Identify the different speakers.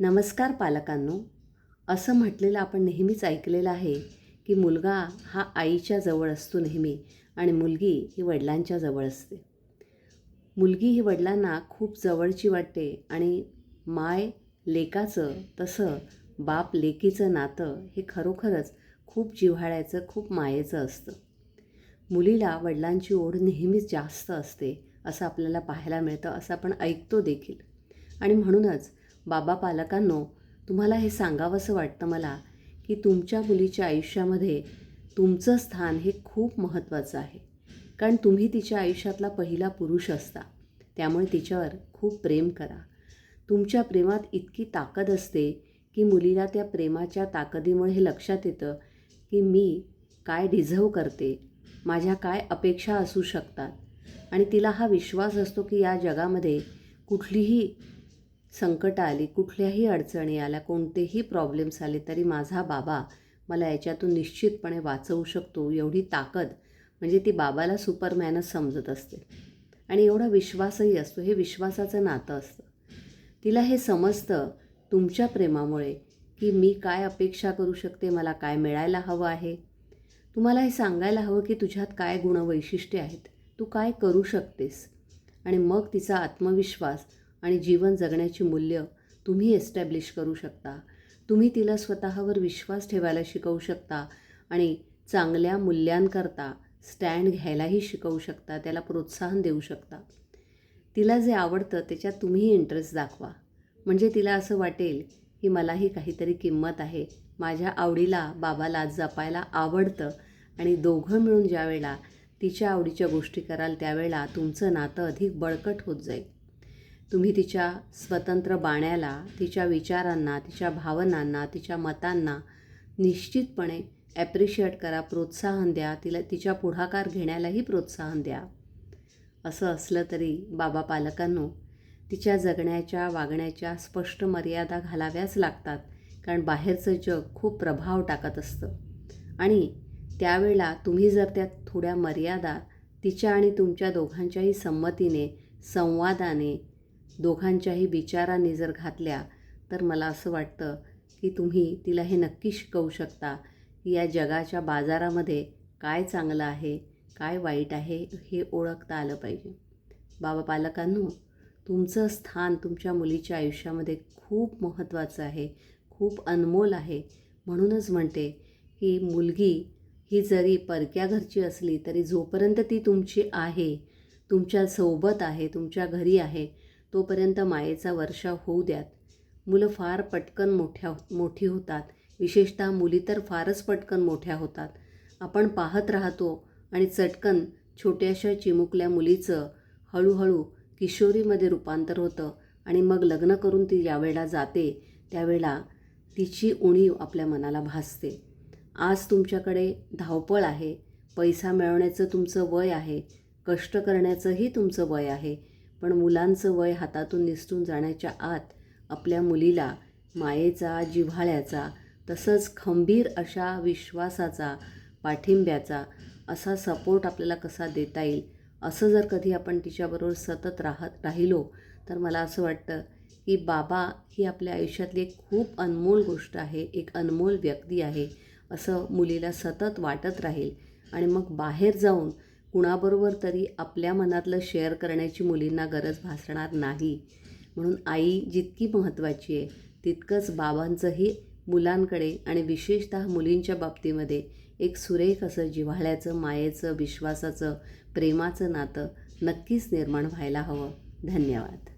Speaker 1: नमस्कार पालकांनो. असं म्हटलेलं आपण नेहमीच ऐकलेलं आहे की मुलगा हा आईच्या जवळ असतो नेहमी आणि मुलगी ही वडिलांच्या जवळ असते. मुलगी ही वडिलांना खूप जवळची वाटते आणि माय लेकाचं तसं बाप लेकीचं नातं हे खरोखरच खूप जिव्हाळ्याचं खूप मायेचं असतं. मुलीला वडिलांची ओढ नेहमीच जास्त असते असं आपल्याला पाहायला मिळतं असं आपण ऐकतो देखील. आणि म्हणूनच बाबा पालकांनो तुम्हाला हे सांगावंसं वाटतं मला की तुमच्या मुलीच्या आयुष्यामध्ये तुमचं स्थान हे खूप महत्त्वाचं आहे. कारण तुम्ही तिच्या आयुष्यातला पहिला पुरुष असता. त्यामुळे तिच्यावर खूप प्रेम करा. तुमच्या प्रेमात इतकी ताकद असते की मुलीला त्या प्रेमाच्या ताकदीमुळे हे लक्षात येतं की मी काय डिझर्व करते माझ्या काय अपेक्षा असू शकतात. आणि तिला हा विश्वास असतो की या जगामध्ये कुठलीही संकट आली कुठल्याही अडचणी आल्या कोणतेही प्रॉब्लेम्स आले तरी माझा बाबा मला याच्यातून निश्चितपणे वाचवू शकतो एवढी ताकद. म्हणजे ती बाबाला सुपरमॅनच समजत असते. आणि एवढा विश्वासही असतो. हे विश्वासाचं नातं असतं. तिला हे समजतं तुमच्या प्रेमामुळे की मी काय अपेक्षा करू शकते? मला काय मिळायला हवं आहे? तुम्हाला हे सांगायला हवं की तुझ्यात काय गुणवैशिष्ट्ये आहेत? तू काय करू शकतेस? आणि मग तिचा आत्मविश्वास आणि जीवन जगण्याची मूल्य तुम्ही एस्टॅब्लिश करू शकता. तुम्ही तिला स्वतःवर विश्वास ठेवायला शिकवू शकता आणि चांगल्या मूल्यांकरता स्टँड घ्यायलाही शिकवू शकता त्याला प्रोत्साहन देऊ शकता. तिला जे आवडतं त्याच्यात तुम्ही इंटरेस्ट दाखवा. म्हणजे तिला असं वाटेल की मलाही काहीतरी किंमत आहे. माझ्या आवडीला बाबाला जपायला आवडतं आणि दोघं मिळून ज्यावेळेला तिच्या आवडीच्या गोष्टी कराल त्यावेळेला तुमचं नातं अधिक बळकट होत जाईल. तुम्ही तिच्या स्वतंत्र बाण्याला तिच्या विचारांना तिच्या भावनांना तिच्या मतांना निश्चितपणे ॲप्रिशिएट करा प्रोत्साहन द्या तिला तिच्या पुढाकार घेण्यालाही प्रोत्साहन द्या. असं असलं तरी बाबा पालकांनो तिच्या जगण्याच्या वागण्याच्या स्पष्ट मर्यादा घालाव्याच लागतात कारण बाहेरचं जग खूप प्रभाव टाकत असतं. आणि त्यावेळेला तुम्ही जर त्या थोड्या मर्यादा तिच्या आणि तुमच्या दोघांच्याही संमतीने संवादाने दोघांच्याही विचारांनी जर घातल्या तर मला असं वाटतं की तुम्ही तिला हे नक्की शिकवू शकता की या जगाच्या बाजारामध्ये काय चांगलं आहे काय वाईट आहे हे ओळखता आलं पाहिजे. बाबा पालकांनो तुमचं स्थान तुमच्या मुलीच्या आयुष्यामध्ये खूप महत्त्वाचं आहे खूप अनमोल आहे. म्हणूनच म्हणते की मुलगी ही जरी परक्या घरची असली तरी जोपर्यंत ती तुमची आहे तुमच्यासोबत आहे तुमच्या घरी आहे तोपर्यंत मायेचा वर्षा होऊ द्यात. मुलं फार पटकन मोठ्या मोठी होतात. विशेषतः मुली तर फारच पटकन मोठ्या होतात. आपण पाहत राहतो आणि चटकन छोट्याशा चिमुकल्या मुलीचं हळूहळू किशोरीमध्ये रूपांतर होतं आणि मग लग्न करून ती ज्यावेळेला जाते त्यावेळेला तिची उणीव आपल्या मनाला भासते. आज तुमच्याकडे धावपळ आहे. पैसा मिळवण्याचं तुमचं वय आहे. कष्ट करण्याचंही तुमचं वय आहे. पण मुलांचं वय हातातून निसटून जाण्याच्या आत आपल्या मुलीला मायेचा जिव्हाळ्याचा तसंच खंबीर अशा विश्वासाचा पाठिंब्याचा असा सपोर्ट आपल्याला कसा देता येईल? असं जर कधी आपण तिच्याबरोबर सतत राहत राहिलो तर मला असं वाटतं की बाबा ही आपल्या आयुष्यातली एक खूप अनमोल गोष्ट आहे एक अनमोल व्यक्ती आहे असं मुलीला सतत वाटत राहील. आणि मग बाहेर जाऊन कुणाबरोबर तरी आपल्या मनातलं शेअर करण्याची मुलींना गरज भासणार नाही. म्हणून आई जितकी महत्त्वाची आहे तितकंच बाबांचंही मुलांकडे आणि विशेषतः मुलींच्या बाबतीमध्ये एक सुरेख असं जिव्हाळ्याचं मायेचं विश्वासाचं प्रेमाचं नातं नक्कीच निर्माण व्हायला हवं. धन्यवाद.